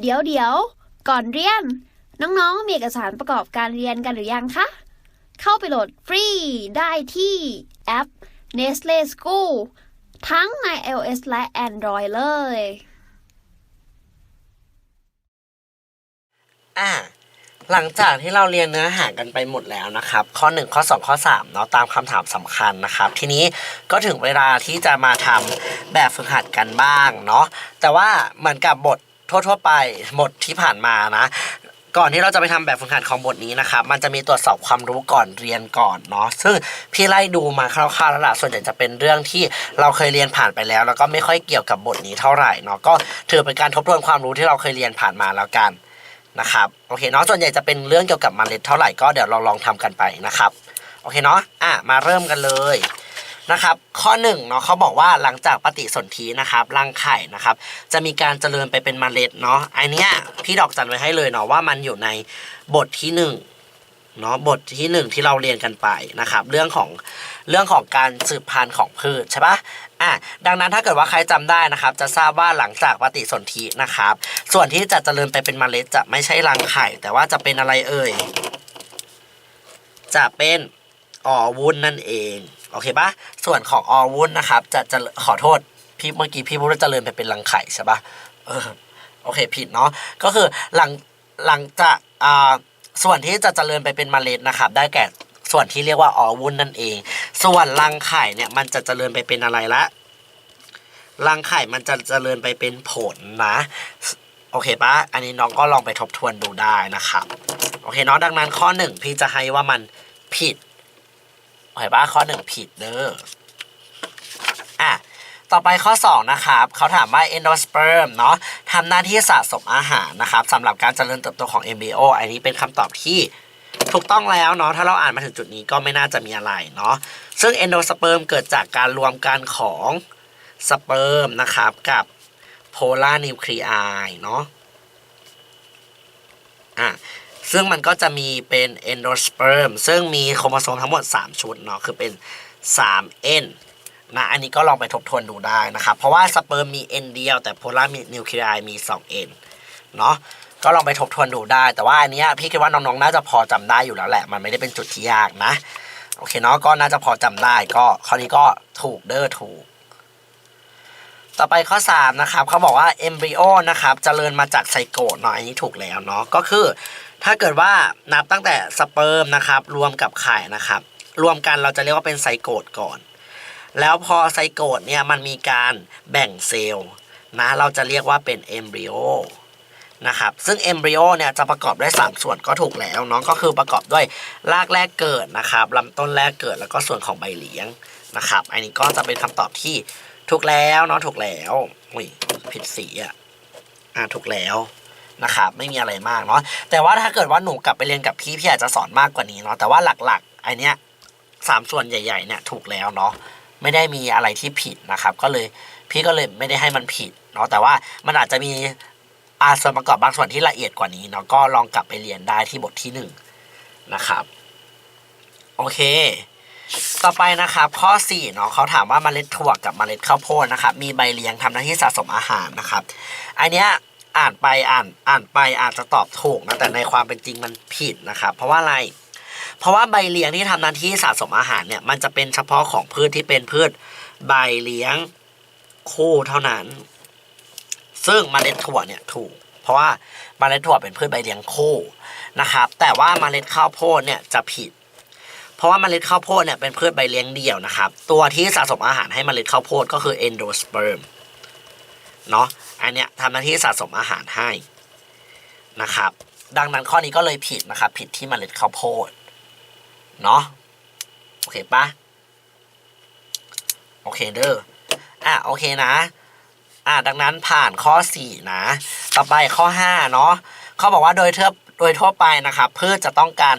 เดี๋ยวเดี๋ยว ก่อนเรียน น้องๆ มีเอกสารประกอบการเรียนกันหรือยังคะ เข้าไปโหลดฟรีได้ที่แอป Nestle School ทั้งใน iOS และ Android เลย อ่าหลังจากที่เราเรียนเนื้อหากันไปหมดแล้วนะครับ ข้อ 1 ข้อ 2 ข้อ3เนาะตามคำถามสำคัญนะครับ ทีนี้ก็ถึงเวลาที่จะมาทำแบบฝึกหัดกันบ้างเนาะแต่ว่าเหมือนกับบท ทั่วๆไปบทที่ผ่านมานะก่อนที่เราจะไปทำแบบฝึกหัดของบทนี้นะครับ มันจะมีตรวจสอบความรู้ก่อนเรียนก่อนเนาะ ซึ่งพี่ไล่ดูมาคร่าวๆแล้วล่ะส่วนใหญ่จะเป็นเรื่องที่เราเคยเรียนผ่านไปแล้ว แล้วก็ไม่ค่อยเกี่ยวกับบทนี้เท่าไหร่เนาะ ก็ถือเป็นการทบทวนความรู้ที่เราเคยเรียนผ่านมาแล้วกันนะครับ โอเคเนาะ ส่วนใหญ่จะเป็นเรื่องเกี่ยวกับมเมล็ดเท่าไหร่ก็เดี๋ยวเราลองทำกันไปนะครับ โอเคเนาะ อะ มาเริ่มกันเลย นะครับ ข้อหนึ่งเนาะเขาบอกว่าหลังจากปฏิสนธินะครับรังไข่นะครับ จะมีการเจริญไปเป็นเมล็ดเนาะไอเนี้ยพี่ดอกจันไว้ให้เลยเนาะว่ามันอยู่ในบทที่หนึ่งเนาะบทที่หนึ่งที่เราเรียนกันไปนะครับ เรื่องของเรื่องของการสืบพันธุ์ของพืชใช่ปะอะดังนั้นถ้าเกิดว่าใครจำได้นะครับ จะทราบว่าหลังจากปฏิสนธินะครับ ส่วนที่จะเจริญไปเป็นเมล็ดจะไม่ใช่รังไข่ แต่ว่าจะเป็นอะไรเอ่ย จะเป็นออวุ้นนั่นเอง โอเคปะส่วนของออวุ้นนะครับ จะจะขอโทษพี่เมื่อกี้พี่พูดว่าเจริญไปเป็นรังไข่ใช่ปะเออโอเคผิดเนาะก็คือหลังหลังจากอ่าส่วนที่จะเจริญไปเป็นมเมล็ดนะครับ ได้แก่ส่วนที่เรียกว่าออวุ้นนั่นเอง ส่วนรังไข่เนี่ยมันจะเจริญไปเป็นอะไรละรังไข่มันจะเจริญไปเป็นผลนะ โอเคปะอันนี้น้องก็ลองไปทบทวนดูได้นะครับ โอเคเนาะดังนั้นข้อหนึ่งพี่จะให้ว่ามันผิด โอเคปะข้อหนึ่งผิดเด้ออะต่อไปข้อ 2 นะครับเขาถามว่า endosperm เนาะทำหน้าที่สะสมอาหารนะครับสำหรับการเจริญเติบโตของ embryo อันนี้เป็นคำตอบที่ถูกต้องแล้วเนาะถ้าเราอ่านมาถึงจุดนี้ก็ไม่น่าจะมีอะไรเนาะซึ่ง endosperm เกิดจากการรวมกันของสเปิร์มนะครับกับโพลาร์นิวคลีไอเนาะอะ ซึ่งมันก็จะมีเป็น endosperm ซึ่งมีโครโมโซมทั้งหมด 3 ชุดเนาะคือเป็น 3n นะอันนี้ก็ลองไปทบทวนดูได้นะครับเพราะว่าสเปิร์มมี n เดียวแต่โพลาร์นิวคลีไอมี 2n เนาะก็ลองไปทบทวนดูได้ แต่ว่าอันนี้พี่คิดว่าน้องๆน่าจะพอจำได้อยู่แล้วแหละ มันไม่ได้เป็นจุดที่ยากนะ โอเคเนาะก็น่าจะพอจำได้ก็ข้อนี้ก็ถูกเด้อถูก ต่อไปข้อ 3 นะครับเขาบอกว่าเอมบริโอนะครับจเจริญมาจากไซโกตเนาะอันนี้ถูกแล้วเนาะก็คือ ถ้าเกิดว่านับตั้งแต่สเปิร์มนะครับ รวมกับไข่นะครับ รวมกันเราจะเรียกว่าเป็นไซโกตก่อน แล้วพอไซโกตเนี่ยมันมีการแบ่งเซลล์นะเราจะเรียกว่าเป็นเอมบริโอนะครับซึ่งเอมบริโอเนี่ยจะประกอบด้วย 3 ส่วนก็ถูกแล้วเนาะก็คือประกอบด้วยรากแรกเกิดนะครับลำต้นแรกเกิดแล้วก็ส่วนของใบเลี้ยงนะครับ อันนี้ก็จะเป็นคำตอบที่ถูกแล้วเนาะถูกแล้วอุ้ยผิดสีอะอ่าถูกแล้ว นะครับไม่มีอะไรมากเนาะแต่ว่าถ้าเกิดว่าหนูกลับไปเรียนกับพี่พี่อาจจะสอนมากกว่านี้เนาะแต่ว่าหลักๆไอเนี้ยสามส่วนใหญ่ๆเนี่ยถูกแล้วเนาะไม่ได้มีอะไรที่ผิดนะครับ ก็เลยพี่ก็เลยไม่ได้ให้มันผิดเนาะแต่ว่ามันอาจจะมีอาส่วนประกอบบางส่วนที่ละเอียดกว่านี้เนาะก็ลองกลับไปเรียนได้ที่บทที่หนึ่งนะครับโอเค ต่อไปนะครับ ข้อ4เนาะเขาถามว่าเมล็ดถั่วกับเมล็ดข้าวโพดนะครับมีใบเลี้ยงทำหน้าที่สะสมอาหารนะครับอันเนี้ย อ่านไปอ่านอ่านไปอาจจะตอบถูกนะแต่ในความเป็นจริงมันผิดนะครับ เพราะว่าอะไร เพราะว่าใบเลี้ยงที่ทำหน้าที่สะสมอาหารเนี่ยมันจะเป็นเฉพาะของพืชที่เป็นพืชใบเลี้ยงคู่เท่านั้น ซึ่งเมล็ดถั่วเนี่ยถูก เพราะว่าเมล็ดถั่วเป็นพืชใบเลี้ยงคู่นะครับ แต่ว่าเมล็ดข้าวโพดเนี่ยจะผิด เพราะว่าเมล็ดข้าวโพดเนี่ยเป็นพืชใบเลี้ยงเดี่ยวนะครับ ตัวที่สะสมอาหารให้เมล็ดข้าวโพดก็คือ endosperm เนาะ อันเนี้ยทำหน้าที่สะสมอาหารให้นะครับ ดังนั้นข้อนี้ก็เลยผิดนะครับ ผิดที่มเมล็ดข้าวโพดเนาะโอเคปะโอเคเด้ออะโอเคนะอะดังนั้นผ่านข้อ 4 นะ ต่อไปข้อ 5 เนาะเขาบอกว่าโดยเทั่วโดยทั่วไปนะครับพืชจะต้องการ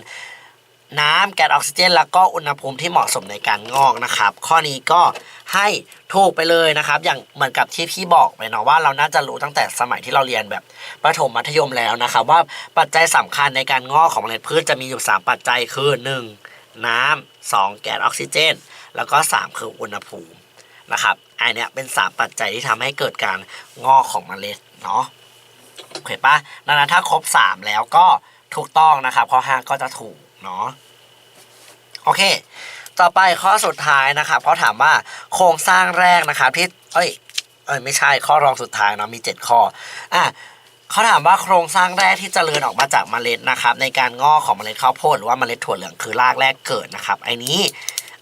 น้ำแก๊สออกซิเจน แล้วก็อุณหภูมิที่เหมาะสมในการงอกนะครับ ข้อนี้ก็ให้ถูกไปเลยนะครับ อย่างเหมือนกับที่พี่บอกไปเนาะว่าเราน่าจะรู้ตั้งแต่สมัยที่เราเรียนแบบประถมมัธยมแล้วนะครับ ว่าปัจจัยสำคัญในการงอกของเมล็ดพืชจะมีอยู่ 3 ปัจจัยคือ 1. น้ำ 2. แก๊สออกซิเจน แล้วก็ 3 คืออุณหภูมินะครับอันเนี้ยเป็น 3 ปัจจัยที่ทำให้เกิดการงอกของเมล็ดเนาะโอเคปะดังนั้นถ้าครบสามแล้วก็ถูกต้องนะครับข้อห้าก็จะถูกเนาะ โอเค ต่อไปข้อสุดท้ายนะครับเขาถามว่าโครงสร้างแรกนะครับที่เอ้ยเอ้ยไม่ใช่ข้อรองสุดท้ายเนาะมีเจ็ดข้ออะเขาถามว่าโครงสร้างแรกที่จเจริญออกมาจากเมล็ดนะครับ ในการงอกของเมล็ดข้าวโพดหรือว่าเมล็ดถั่วเหลืองคือรากแรกเกิดนะครับไอ้นี้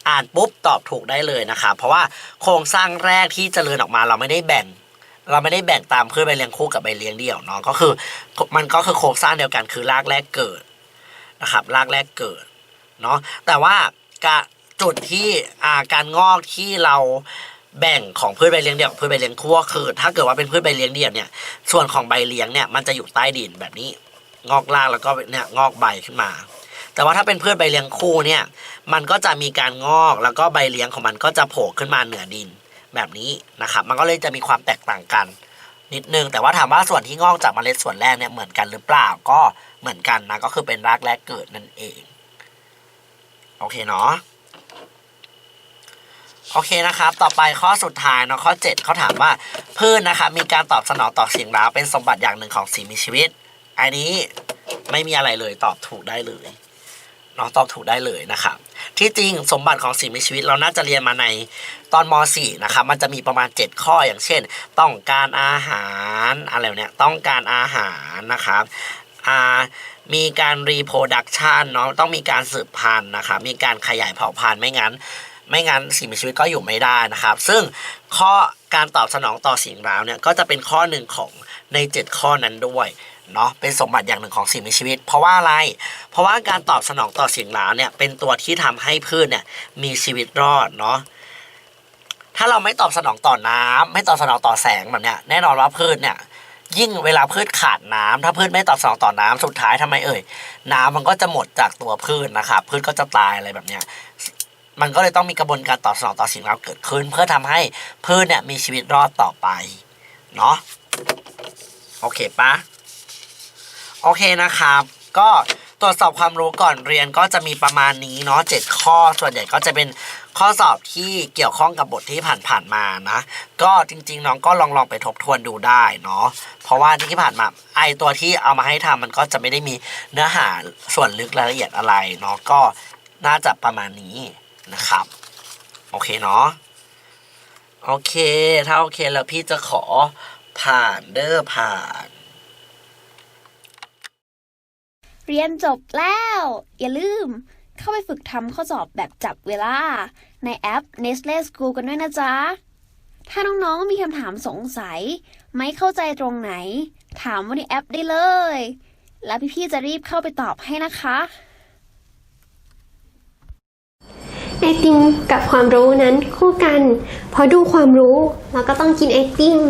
อ่านปุ๊บตอบถูกได้เลยนะครับเพราะว่าโครงสร้างแรกที่เจริญออกมาเราไม่ได้แบ่ง เราไม่ได้แบ่งตามพืชใบเลี้ยงคู่กับใบเลี้ยงเดี่ยวเนาะก็คือ มันก็คือโครงสร้างเดียวกันคือรากแรกเกิดนะครับรากแรกเกิด เนาะแต่ว่ากะจุดที่การงอกที่เราแบ่งของพืชใบเลี้ยงเดี่ยวพืชใบเลี้ยงคู่ก็คือ ถ้าเกิดว่าเป็นพืชใบเลี้ยงเดี่ยวเนี่ยส่วนของใบเลี้ยงเนี่ยมันจะอยู่ใต้ดินแบบนี้ งอกรากแล้วก็เนี่ยงอกใบขึ้นมา แต่ว่าถ้าเป็นพืชใบเลี้ยงคู่เนี่ยมันก็จะมีการงอกแล้วก็ใบเลี้ยงของมันก็จะโผล่ขึ้นมาเหนือดินแบบนี้นะครับมันก็เลยจะมีความแตกต่างกัน นิดนึงแต่ว่าถามว่าส่วนที่งอกจากเมล็ดส่วนแรกเนี่ยเหมือนกันหรือเปล่าก็เหมือนกันนะก็คือเป็นรากแรกเกิดนั่นเอง โอเคเนาะโอเคนะครับ ต่อไปข้อสุดท้ายเนาะข้อ 7เขาถามว่าพืชนะครับมีการตอบสนองต่อสิ่งเร้าเป็นสมบัติอย่างหนึ่งของสิ่งมีชีวิต อันนี้ไม่มีอะไรเลยตอบถูกได้เลยเนาะตอบถูกได้เลยนะครับ ที่จริงสมบัติของสิ่งมีชีวิตเราน่าจะเรียนมาในตอนม .4 นะครับ มันจะมีประมาณ 7 ข้ออย่างเช่น ต้องการอาหารอะไรเนี่ยต้องการอาหารนะครับอ่า มีการรีโปรดักชันเนาะต้องมีการสืบพันธุ์นะครับมีการขยายเผ่าพันธุ์ไม่งั้น ไม่งั้นสิ่งมีชีวิตก็อยู่ไม่ได้นะครับ ซึ่งข้อการตอบสนองต่อสิ่งร้าวเนี่ยก็จะเป็นข้อหนึ่งของใน 7 ข้อนั้นด้วยเนาะเป็นสมบัติอย่างหนึ่งของสิ่งมีชีวิต เพราะว่าอะไร เพราะว่าการตอบสนองต่อสิ่งร้าวเนี่ยเป็นตัวที่ทำให้พืชเนี่ยมีชีวิตรอดเนาะถ้าเราไม่ตอบสนองต่อน้ำไม่ตอบสนองต่อแสงแบบเนี้ยแน่นอนว่าพืชเนี่ย ยิ่งเวลาพืชขาดน้ำถ้าพืชไม่ตอบสนองต่อน้ำสุดท้ายทำไมเอ่ย น้ำมันก็จะหมดจากตัวพืชนะครับพืชก็จะตายอะไรแบบเนี้ยมันก็เลยต้องมีกระบวนการตอบสนองต่อสิ่งเร้าเกิดขึ้น เพื่อทำให้พืชเนี่ยมีชีวิตรอดต่อไปเนาะโอเคปะโอเคนะครับ ก็ ตรวจสอบความรู้ก่อนเรียนก็จะมีประมาณนี้เนาะเจ็ดข้อ ส่วนใหญ่ก็จะเป็นข้อสอบที่เกี่ยวข้องกับบทที่ผ่านๆมานะ ก็จริง ๆ น้องก็ลองลองไปทบทวนดูได้เนาะเพราะว่าที่ผ่านมาไอตัวที่เอามาให้ทำมันก็จะไม่ได้มีเนื้อหาส่วนลึกรายละเอียดอะไรเนาะก็น่าจะประมาณนี้นะครับ โอเคเนาะโอเค ถ้าโอเคแล้วพี่จะขอผ่านเด้อผ่าน เรียนจบแล้ว อย่าลืม เข้าไปฝึกทำข้อสอบแบบจับเวลา ในแอป Nestle School กันด้วยนะจ๊ะ ถ้าน้องๆมีคำถามสงสัย ไม่เข้าใจตรงไหน ถามว่าในแอปได้เลย แล้วพี่ๆจะรีบเข้าไปตอบให้นะคะไอติมกับความรู้นั้นคู่กัน พอดูความรู้เราก็ต้องกินไอติม